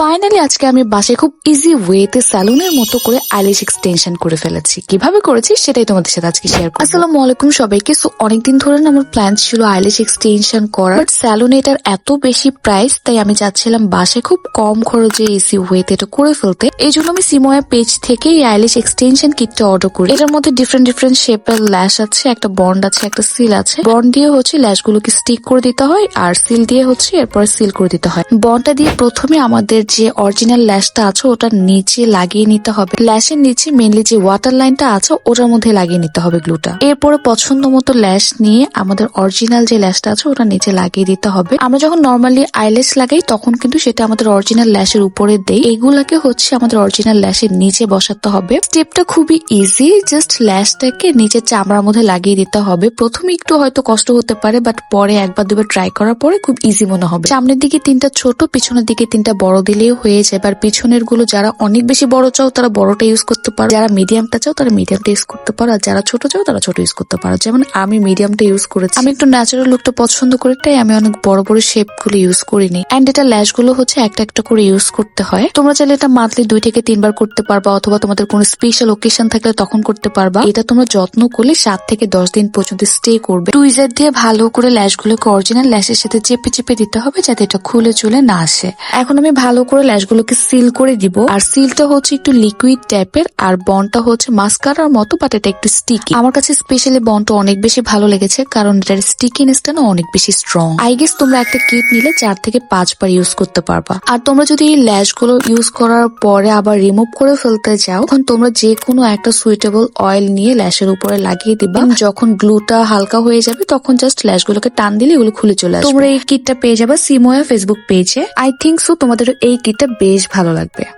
Finally আজকে আমি বাসায় খুব ইজি ওয়েতে স্যালুনের মতো করে আইলিশ এক্সটেনশন করে ফেলেছি। কীভাবে করেছি সেটাই তোমাদের সাথে আজকে শেয়ার করব। আসসালামু আলাইকুম সবাইকে। সো অনেকদিন ধরে আমার প্ল্যান ছিল আইলিশ এক্সটেনশন করার বাট স্যালুনে এটার এত বেশি প্রাইস তাই আমি চাচ্ছিলাম বাসায় খুব কম খরচে ইজি ওয়েতে এটা করে ফেলতে। এই জন্য আমি সিমোয়া পেজ থেকে এই আইলিশ এক্সটেনশন কিটটা অর্ডার করি। এটার মধ্যে ডিফারেন্ট ডিফারেন্ট শেপের ল্যাশ আছে, একটা বন্ড আছে, একটা সিল আছে। বন্ড দিয়ে হচ্ছে ল্যাশ গুলোকে স্টিক করে দিতে হয়, আর সিল দিয়ে হচ্ছে এরপর সিল করে দিতে হয়। বন্ডটা দিয়ে প্রথমে আমাদের যে অরিজিনাল ল্যাশটা আছে ওটার নিচে লাগিয়ে নিতে হবে। ল্যাশের নিচে মেনলি যে ওয়াটার লাইনটা আছে, ওটার মধ্যে লাগিয়ে নিতে হবে গ্লুটা এরপরে পছন্দ মতো ল্যাশ নিয়ে আমাদের অরিজিনাল যে ল্যাশটা আছে, ওটা নিচে লাগিয়ে দিতে হবে। আমরা যখন নর্মালি আইলেস লাগাই, তখন কিন্তু সেটা আমাদের অরিজিনাল ল্যাশের উপরে দেই। এগুলাকে হচ্ছে আমাদের অরিজিনাল ল্যাশের নিচে বসাতে হবে। স্টেপটা খুবই ইজি জাস্ট ল্যাশটাকে নিচে চামড়ার মধ্যে লাগিয়ে দিতে হবে। প্রথমে একটু হয়তো কষ্ট হতে পারে বাট পরে একবার, দুবার ট্রাই করার পরে খুব ইজি মনে হবে। সামনের দিকে তিনটা ছোট, পিছনের দিকে তিনটা বড় দিলেও হয়ে যায়। আর পিছনেরগুলো যারা অনেক বেশি বড় চাও, তারা বড়টা ইউজ করতে পারো। যারা মিডিয়ামটা চাও, তারা মিডিয়ামটা ইউজ করতে পারো। আর যারা ছোট চাও, তারা ছোট ইউজ করতে পারো। যেমন আমি মিডিয়ামটা ইউজ করেছি। আমি একটু ন্যাচারাল লুকটা পছন্দ করি, তাই আমি অনেক বড় বড় শেপগুলো ইউজ করিনি। অ্যান্ড এটা ল্যাশগুলো হচ্ছে একটা একটা করে ইউজ করতে হয়। তোমরা চাইলে এটা মান্থলি দুই থেকে তিনবার করতে পারবা, অথবা তোমাদের কোনো স্পেশাল ওকেশন থাকলে তখন করতে পারবা। এটা তোমরা যত্ন করলে সাত থেকে দশ দিন পর্যন্ত স্টে করবে। টুইজার দিয়ে ভালো করে ল্যাশ গুলোকে অরিজিনাল ল্যাশের সাথে চেপে চেপে দিতে হবে, যাতে এটা খুলে চলে না আসে। এখন আমি ভালো করে ল্যাশ গুলোকে সিল করে দিব। আর সিলটা হচ্ছে একটু লিকুইড টাইপের আর বনটা হচ্ছে মাস্কারার মতো বাট এটা একটু স্টিকি আমার কাছে স্পেশালি বনটা অনেক বেশি ভালো লেগেছে, কারণ এটার স্টিকিনেসটা না অনেক বেশি স্ট্রং আই গেস তোমরা একটা কিট নিলে, চার থেকে পাঁচবার ইউজ করতে পারবা। আর তোমরা যদি এই ল্যাশগুলো ইউজ করার পরে আবার রিমুভ করে ফেলতে যাও তখন তোমরা যে কোনো একটা সুইটেবল অয়েল নিয়ে ল্যাশের উপরে লাগিয়ে দিবা। যখন গ্লুটা হালকা হয়ে যাবে, তখন জাস্ট ল্যাশ গুলোকে টান দিলে এগুলো খুলে চলে আসবে। তোমরা এই কিটটা পেয়ে যাবে সিমোয়া ফেসবুক পেজে আই থিঙ্ক সো তোমাদের এই কিটটা বেশ ভালো লাগবে।